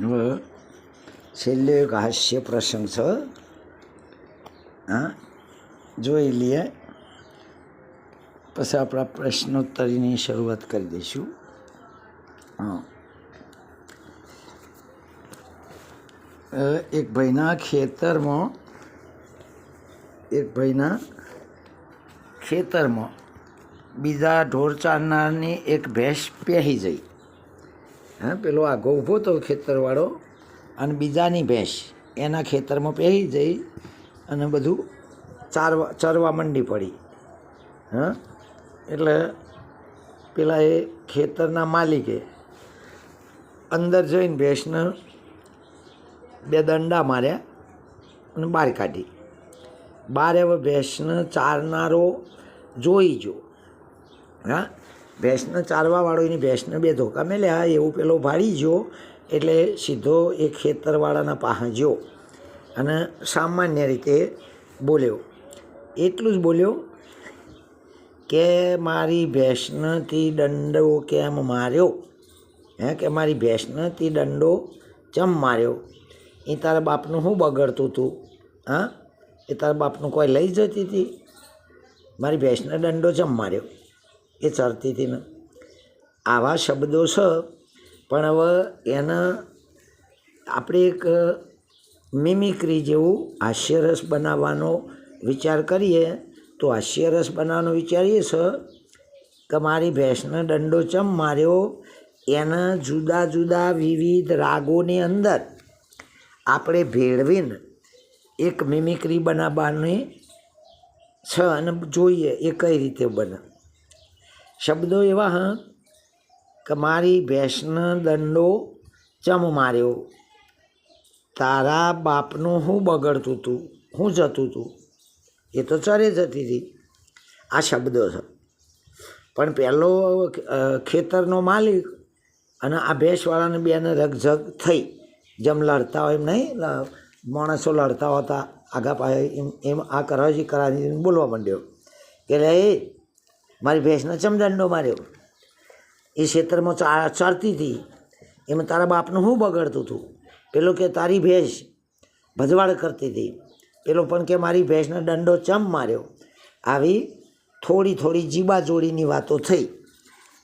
હવે છેલ્લે એક હાસ્ય પ્રસંગ છે હા જોઈ લઈએ પછી આપણા પ્રશ્નોત્તરીની શરૂઆત કરી દઈશું હા એક ભાઈના ખેતરમાં એક ભાઈના ખેતરમાં બીજા ઢોર ચારનારની એક ભેંસ પહેરી જઈ હા, પેલો આઘો ઊભો હતો ખેતરવાળો અને બીજાની ભેંસ. એના ખેતરમાં પહેરી જઈ અને બધું ચારવા, ચરવા મંડી પડી. હા, એટલે પેલા એ ખેતરના માલિકે અંદર જઈને ભેંસને બે દંડા માર્યા અને બહાર કાઢી. બહાર હવે ભેંસને ચારનારો જોઈ જો હા ભેંસને ચારવાવાળો, એની ભેંસને બે ધોકા મેલ્યા એવું પેલો ભાળી ગયો એટલે સીધો એ ખેતરવાળાના પાસે ગયો અને સામાન્ય રીતે બોલ્યો. એટલું જ બોલ્યો કે મારી ભેંસનથી દંડો કેમ માર્યો? હે, કે મારી ભેંસનથી દંડો ચમ માર્યો? એ તારા બાપનું શું બગડતું હતું હા? એ તારા બાપનું કોઈ લઈ જતી હતી મારી ભેંસને દંડો ચમ માર્યો? એ ચરતી હતી ને. આવા શબ્દો છે પણ હવે એના આપણે એક મિમિક્રી જેવું હાસ્યરસ બનાવવાનો વિચાર કરીએ, તો હાસ્યરસ બનાવવાનો વિચારીએ છે કે મારી ભેંસને દંડો ચમ માર્યો, એના જુદા જુદા વિવિધ રાગોની અંદર આપણે ભેળવીને એક મિમિક્રી બનાવવાની છે અને જોઈએ એ કઈ રીતે બને. શબ્દો એવા, હા, કે મારી ભેંસનો દંડો ચમ માર્યો? તારા બાપનું હું બગડતું હતું હું જતું હતું એ તો ચરે જતી હતી. આ શબ્દો છે. પણ પહેલો ખેતરનો માલિક અને આ ભેંસવાળાને બેને રગઝગ થઈ. જેમ લડતા હોય એમ નહીં માણસો લડતા હોતા આગા પાછા એમ એમ આ કરાવી કરાવી બોલવા માંડ્યો. કે એ મારી ભેંસને ચમદંડો માર્યો. એ ક્ષેત્રમાં ચરતી હતી. એમાં તારા બાપનું શું બગડતું હતું? પેલો કે, તારી ભેંસ ભજવાડ કરતી હતી. પેલો પણ કે, મારી ભેંસને દંડો ચમ માર્યો? આવી થોડી થોડી જીબાજોડીની વાતો થઈ.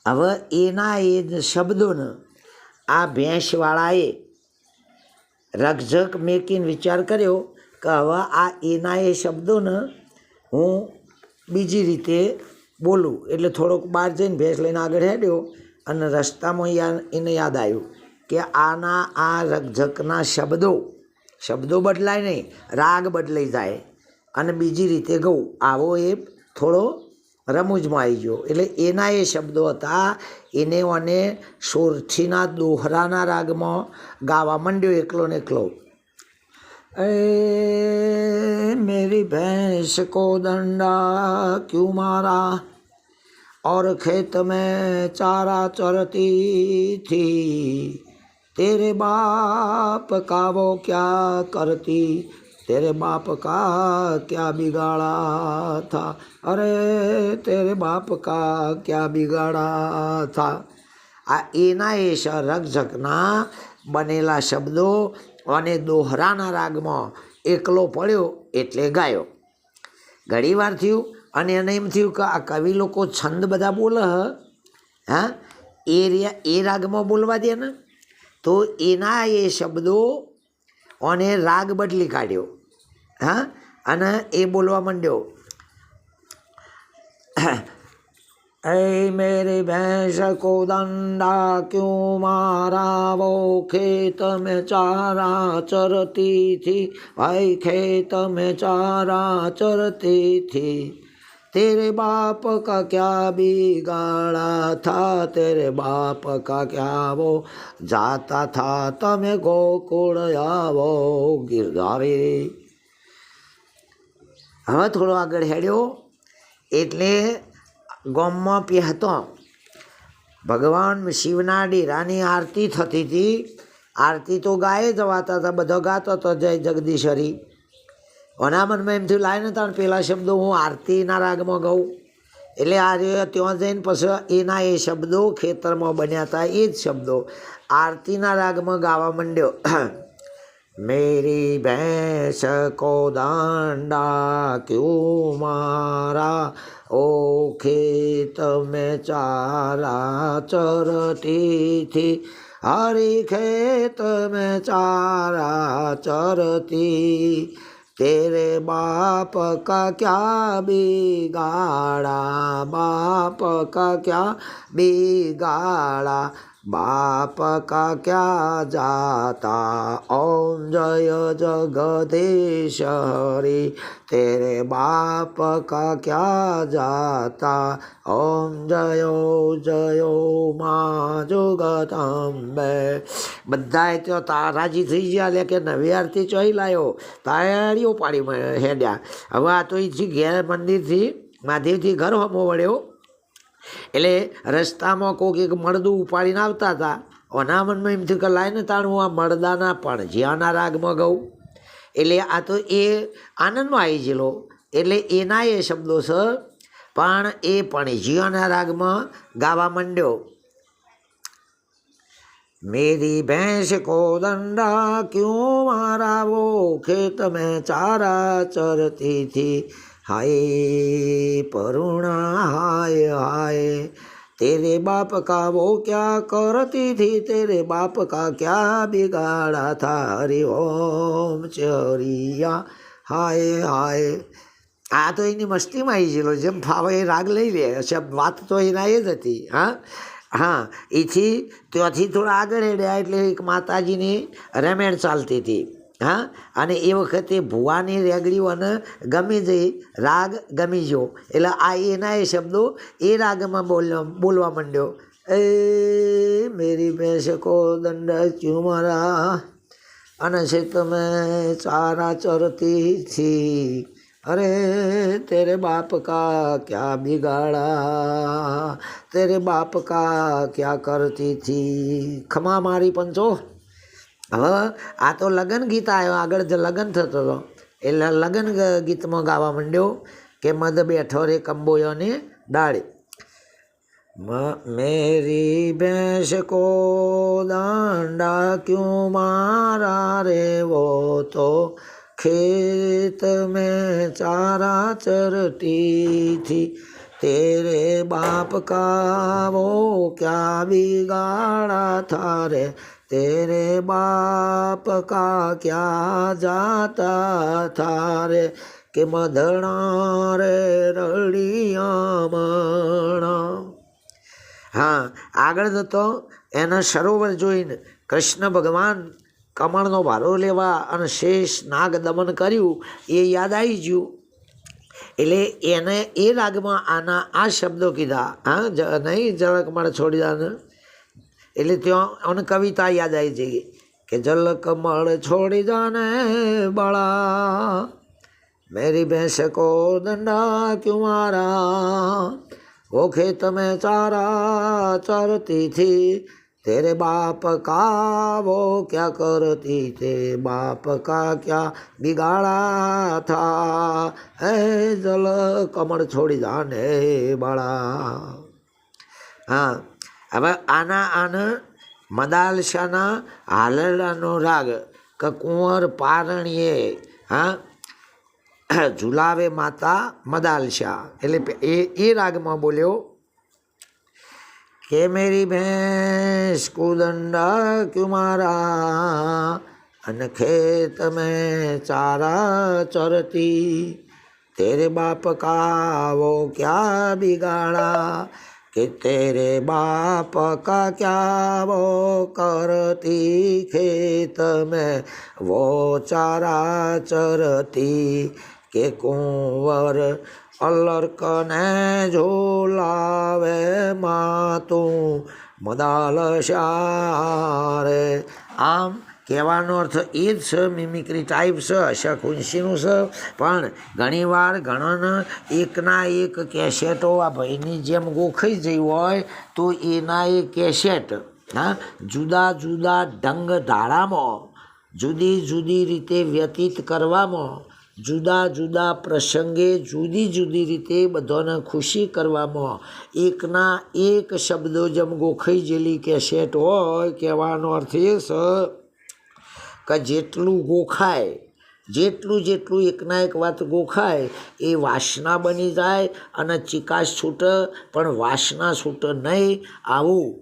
હવે એના એ શબ્દોને આ ભેંસવાળાએ રગઝક મેકીને વિચાર કર્યો કે હવે આ એના એ શબ્દોને હું બીજી રીતે બોલું. એટલે થોડોક બહાર જઈને ભેંસ લઈને આગળ હેડ્યો અને રસ્તામાં યા એને યાદ આવ્યું કે આના આ રકઝકના શબ્દો શબ્દો બદલાય નહીં, રાગ બદલાઈ જાય. અને બીજી રીતે ગઉં આવો એ થોડો રમૂજમાં આવી ગયો. એટલે એના એ શબ્દો હતા, એને અને સોરઠીના દોહરાના રાગમાં ગાવા માંડ્યો એકલો ને એકલો. ए मेरी भैंस को डंडा क्यों मारा और खेत में चारा चरती थी तेरे बाप का वो क्या करती तेरे बाप का क्या बिगाड़ा था अरे तेरे बाप का क्या बिगाड़ा था આ એના એ રકઝકના બનેલા શબ્દો અને દોહરાના રાગમાં એકલો પડ્યો એટલે ગાયો. ઘણીવાર થયું અને એને એમ થયું કે આ કવિ લોકો છંદ બધા બોલે હ, હા? એ રિયા, એ રાગમાં બોલવા દે ને. તો એના એ શબ્દો અને રાગ બદલી કાઢ્યો, હા? અને એ બોલવા માંડ્યો. ऐ मेरे भैंस को दंडा क्यों मारा वो खेत में चारा चरती थी भाई खेत में चारा चरती थी तेरे बाप का क्या बिगाड़ा था तेरे बाप का क्या वो जाता था તમે ગોકુળ આવો ગિરધારી હવે થોડો આગળ હેડ્યો એટલે ગામમાં પહેતો ભગવાન શિવના ડેરાની આરતી થતી હતી. આરતી તો ગાય જવાતા હતા, બધો ગાતો હતો જય જગદીશ્વરી હરી ઓના મનમાં એમ થયું લાવીને તાણ પેલા શબ્દો હું આરતીના રાગમાં ગાઉં. એટલે આ ત્યાં જઈને પછી એના એ શબ્દો ખેતરમાં બન્યા હતા એ જ શબ્દો. આરતીના રાગમાં ગાવા માંડ્યો. मेरी भैंस को दांडा क्यों मारा ओ खेत में चारा चरती थी हरी खेत में चारा चरती तेरे बाप का क्या बिगाड़ा बाप का क्या बिगाड़ा बाप का क्या जाता ओम जय जगदीश हरि तेरे बाप का क्या जाता ओम જયો જયો માં જગદંબે બધાએ તો તારાજી થઈ ગયા લે કે નવી આરતી ચોઈ લાયો તાળીઓ પાડી હેડ્યા હવે આ તો અહીંથી ઘેર મંદિરથી મહાદેવથી ઘર હમો વળ્યો એટલે રસ્તામાં કોઈક એક મળદું ઉપાડીને આવતા હતા ઓના મનમાં એમ થયું કે લાઈને તાણ હું આ મળદાના પણ જ્યાંના રાગમાં ગઉં એટલે આ તો એ આનંદમાં આવી ગયેલો એટલે એના એ શબ્દો છે પણ એ પણ જીવાના રાગમાં ગાવા માંડ્યો मेरी भैंस को दंडा क्यों मारा वो खेत में चारा चरती थी हाय परुणा हाय हाय तेरे बाप का वो क्या करती थी तेरे बाप का क्या बिगाड़ा था हरि ओम चरिया હાય હાય આ તો એની મસ્તીમાં આવી ગયેલો જેમ ફાવે એ રાગ લઈ લે શબ્દ વાત તો એના એ જ હતી હા હા એથી ત્યાંથી થોડા આગળ હેડ્યા એટલે એક માતાજીની રમેણ ચાલતી હતી હા અને એ વખતે ભુવાની રેગડીઓ અને ગમી જઈ રાગ ગમી ગયો એટલે આ એના એ શબ્દો એ રાગમાં બોલવા બોલવા માંડ્યો એ મેરી ભેંસ કો દંડ ક્યું મારા અને છે તમે ચારા ચરતી थी अरे तेरे बाप का क्या बिगाड़ा तेरे बाप का क्या करती थी ખમા મારી પંચો હવે આ તો લગ્ન ગીત આવ્યો આગળ જે લગ્ન થતો હતો એટલે લગ્ન ગ- ગીતમાં ગાવા માંડ્યો કે મદ બેઠો રે કંબોયોને ડાળે म- मेरी भैंस को डांडा क्यों मारा रे वो तो खेत में चारा चरती थी तेरे बाप का वो क्या बिगाड़ा था रे तेरे बाप का क्या जाता था रे કે મધણા રે રળિયામણા હા આગળ જતો એના સરોવર જોઈને કૃષ્ણ ભગવાન કમળનો ભારો લેવા અને શેષ નાગ દમન કર્યું એ યાદ આવી ગયું એટલે એને એ રાગમાં આના આ શબ્દો કીધા હા જ- નહીં જળ કમળ છોડી દાને એટલે ત્યાં અને કવિતા યાદ આવી જઈ કે જલ કમળ છોડી જાને બળા मेरी भैंस को डंडा क्यों मारा वो खेत में चारा चरती थी तेरे बाप का वो क्या करती थे बाप का क्या बिगाड़ा था है जल कमर छोड़ी जाने बड़ा હા હવે આના આના મદાલશાના હાલરડાનો રાગ કે કુંવર પારણીએ, હા, ઝુલાવે માતા મદાલશા. એટલે એ એ રાગમાં બોલ્યો, કે મેરી ભેંસ કુદંડા કુમારા અને ખેત તમે ચારા ચરતી? તેરે બાપ કાવો ક્યાં બિગાડા? कि तेरे बाप का क्या वो करती खेत में? वो चारा चरती के कुंवर अल्लर कने माँ मातू मदाल शारे आम કહેવાનો અર્થ એ જ છે મિમિક્રી ટાઈપ છે અશખુંશીનું છે, પણ ઘણીવાર ઘણાને એકના એક કેસેટો આ ભાઈની જેમ ગોખાઈ જઈ હોય તો એના એ કેસેટ હા, જુદા જુદા ઢંગ ધારામાં, જુદી જુદી રીતે વ્યતીત કરવામાં, જુદા જુદા પ્રસંગે જુદી જુદી રીતે બધાને ખુશી કરવામાં, એકના એક શબ્દો જેમ ગોખઈ જેલી કેસેટ હોય, કહેવાનો અર્થ એ છે કે જેટલું ગોખાય, જેટલું જેટલું એકના એક વાત ગોખાય, એ વાસના બની જાય અને ચિકાશ છૂટે, પણ વાસના છૂટે નહીં. આવું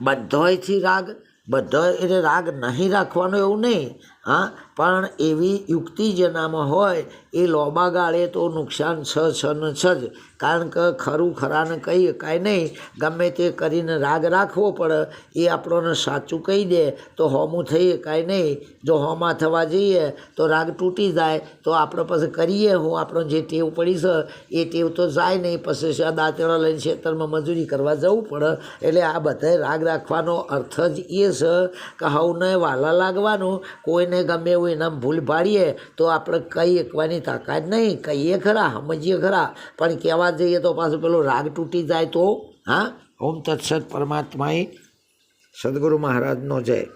બધાયથી રાગ, બધો એટલે રાગ નહીં રાખવાનો એવું નહીં. હા, પણ એવી યુક્તિ જેનામાં હોય, એ લોબા ગાળે તો નુકસાન છ છ ને છ જ. કારણ કે ખરું ખરાને કહીએ, કાંઈ નહીં, ગમે તે કરીને રાગ રાખવો પડે, એ આપણને સાચું કહી દે, તો હોમું થઈએ, કાંઈ નહીં. જો હોમાં થવા જઈએ, તો રાગ તૂટી જાય, તો આપણે પછી કરીએ હું આપણો જે ટેવ પડી છે, એ ટેવ તો જાય નહીં, પછી દાંતેડા લઈને ખેતરમાં મજૂરી કરવા જવું પડે. એટલે આ બધાય રાગ રાખવાનો અર્થ જ એ છે કે હવને વાલા લાગવાનું, કોઈને ગમે એવું એના ભૂલ પાડીએ, તો આપણે કહી એકવાની તાકાત નહીં. કહીએ ખરા, સમજીએ ખરા. પણ કહેવા જઈએ તો પાછું પેલો રાગ તૂટી જાય તો, હા? ઓમ તત્સત પરમાત્માએ સદગુરુ મહારાજનો જય.